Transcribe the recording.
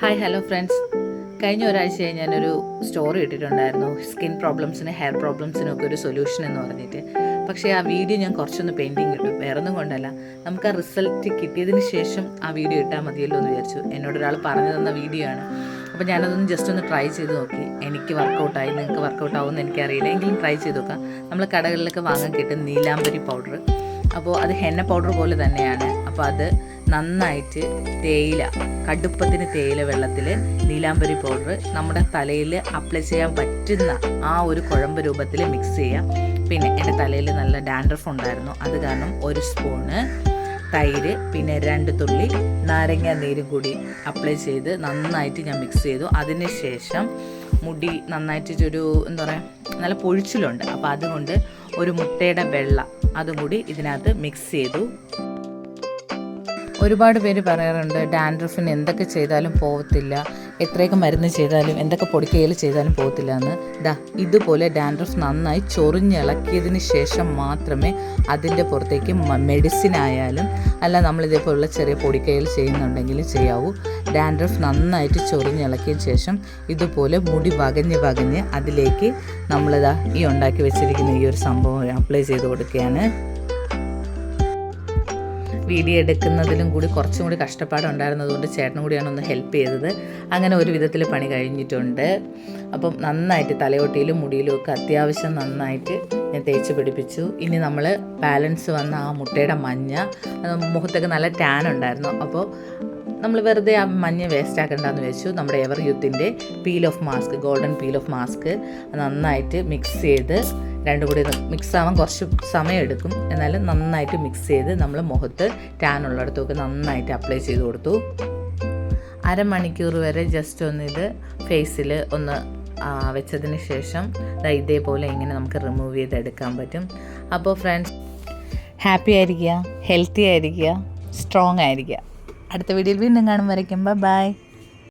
Hi hello friends കഴിഞ്ഞ ഒരാഴ്ചയായി ഞാനൊരു സ്റ്റോറി ഇട്ടിട്ടുണ്ടായിരുന്നു. സ്കിൻ പ്രോബ്ലംസിന് ഹെയർ പ്രോബ്ലംസിനും ഒക്കെ ഒരു സൊല്യൂഷൻ എന്ന് പറഞ്ഞിട്ട്. പക്ഷേ ആ വീഡിയോ ഞാൻ കുറച്ചൊന്ന് പെയിന്റിങ് ഇട്ടു. വേറെ ഒന്നും കൊണ്ടല്ല. നമുക്ക് ആ റിസൾട്ട് കിട്ടിയതിന് ശേഷം ആ വീഡിയോ ഇട്ടാൽ മതിയല്ലോ എന്ന് വിചാരിച്ചു. എന്നോട് ഒരാൾ പറഞ്ഞു തന്ന വീഡിയോ ആണ്. അപ്പോൾ ഞാനതൊന്ന് ജസ്റ്റ് ഒന്ന് ട്രൈ ചെയ്ത് നോക്കി. എനിക്ക് വർക്കൗട്ടായി നിങ്ങൾക്ക് വർക്കൗട്ട് ആവുമെന്ന് എനിക്കറിയില്ല. എങ്കിലും ട്രൈ ചെയ്ത് നോക്കാം. നമ്മൾ കടകളിലൊക്കെ വാങ്ങാൻ കിട്ടും നീലാംബരി പൗഡർ അപ്പോൾ അത് ഹെന്ന പൗഡർ പോലെ തന്നെയാണ്. അപ്പോൾ അത് നന്നായിട്ട് തേയില കടുപ്പത്തിന് തേയില വെള്ളത്തിൽ നീലാംബരി പൗഡർ നമ്മുടെ തലയിൽ അപ്ലൈ ചെയ്യാൻ പറ്റുന്ന ആ ഒരു കുഴമ്പ് രൂപത്തിൽ മിക്സ് ചെയ്യാം. പിന്നെ എന്റെ തലയിൽ നല്ല ഡാൻഡ്രഫ് ഉണ്ടായിരുന്നു. അത് കാരണം ഒരു സ്പൂണ് തൈര് പിന്നെ രണ്ട് തുള്ളി നാരങ്ങ നീരും കൂടി അപ്ലൈ ചെയ്ത് നന്നായിട്ട് ഞാൻ മിക്സ് ചെയ്തു. അതിന് ശേഷം മുടി നന്നായിട്ട് ഒരു എന്താ പറയുക നല്ല പൊഴിച്ചിലുണ്ട്. അപ്പോൾ അതുകൊണ്ട് ഒരു മുട്ടയുടെ വെള്ള അതും കൂടി ഇതിനകത്ത് മിക്സ് ചെയ്തു. ഒരുപാട് പേര് പറയാറുണ്ട് ഡാൻഡ്രഫിന് എന്തൊക്കെ ചെയ്താലും പോകത്തില്ല എത്രയൊക്കെ മരുന്ന് ചെയ്താലും എന്തൊക്കെ പൊടിക്കയിൽ ചെയ്താലും പോകത്തില്ല എന്ന് ദാ ഇതുപോലെ ഡാൻഡ്രഫ് നന്നായി ചൊറിഞ്ഞിളക്കിയതിന് ശേഷം മാത്രമേ അതിന്റെ പുറത്തേക്ക് മെഡിസിൻ ആയാലും അല്ല നമ്മൾ ഇതേപോലുള്ള ചെറിയ പൊടിക്കയിൽ ചെയ്യുന്നുണ്ടെങ്കിൽ ചെയ്യാവൂ. ഡാൻഡ്രഫ് നന്നായിട്ട് ചൊറിഞ്ഞിളക്കിയ ശേഷം ഇതുപോലെ മുടി വകഞ്ഞ് വകഞ്ഞ് അതിലേക്ക് നമ്മളിതാ ഈ ഉണ്ടാക്കി വെച്ചിരിക്കുന്ന ഈ ഒരു സംഭവം അപ്ലൈ ചെയ്ത് കൊടുക്കുകയാണ്. വീഡിയോ എടുക്കുന്നതിലും കൂടി കുറച്ചും കൂടി കഷ്ടപ്പാടുണ്ടായിരുന്നതുകൊണ്ട് ചേട്ടനും കൂടിയാണ് ഒന്ന് ഹെൽപ്പ് ചെയ്തത്. അങ്ങനെ ഒരു വിധത്തിൽ പണി കഴിഞ്ഞിട്ടുണ്ട്. അപ്പം നന്നായിട്ട് തലയോട്ടിയിലും മുടിയിലും ഒക്കെ അത്യാവശ്യം നന്നായിട്ട് ഞാൻ തേച്ച് പിടിപ്പിച്ചു. ഇനി നമ്മൾ ബാലൻസ് വന്ന ആ മുട്ടയുടെ മഞ്ഞ മുഖത്തൊക്കെ നല്ല ടാൻ ഉണ്ടായിരുന്നു. അപ്പോൾ നമ്മൾ വെറുതെ ആ മഞ്ഞ വേസ്റ്റ് ആക്കണ്ടെന്ന് വെച്ചു. നമ്മുടെ ever യൂത്തിന്റെ peel off mask golden peel off mask നന്നായിട്ട് മിക്സ് ചെയ്ത് രണ്ടും കൂടി മിക്സ് ആവാൻ കുറച്ച് സമയം എടുക്കും എന്നാലും നന്നായിട്ട് മിക്സ് ചെയ്ത് നമ്മൾ മുഖത്ത് ടാൻ ഉള്ളിടത്തൊക്കെ നന്നായിട്ട് അപ്ലൈ ചെയ്ത് കൊടുത്തു. അരമണിക്കൂർ വരെ ജസ്റ്റ് ഒന്ന് ഇത് ഫേസിൽ ഒന്ന് വെച്ചതിന് ശേഷം ഇതേപോലെ ഇങ്ങനെ നമുക്ക് റിമൂവ് ചെയ്തെടുക്കാൻ പറ്റും. അപ്പോൾ ഫ്രണ്ട്സ് ഹാപ്പി ആയിരിക്കുക ഹെൽത്തി ആയിരിക്കുക സ്ട്രോങ് ആയിരിക്കുക. അടുത്ത വീഡിയോയിൽ വീണ്ടും കാണും വരയ്ക്കുമ്പോൾ ബൈ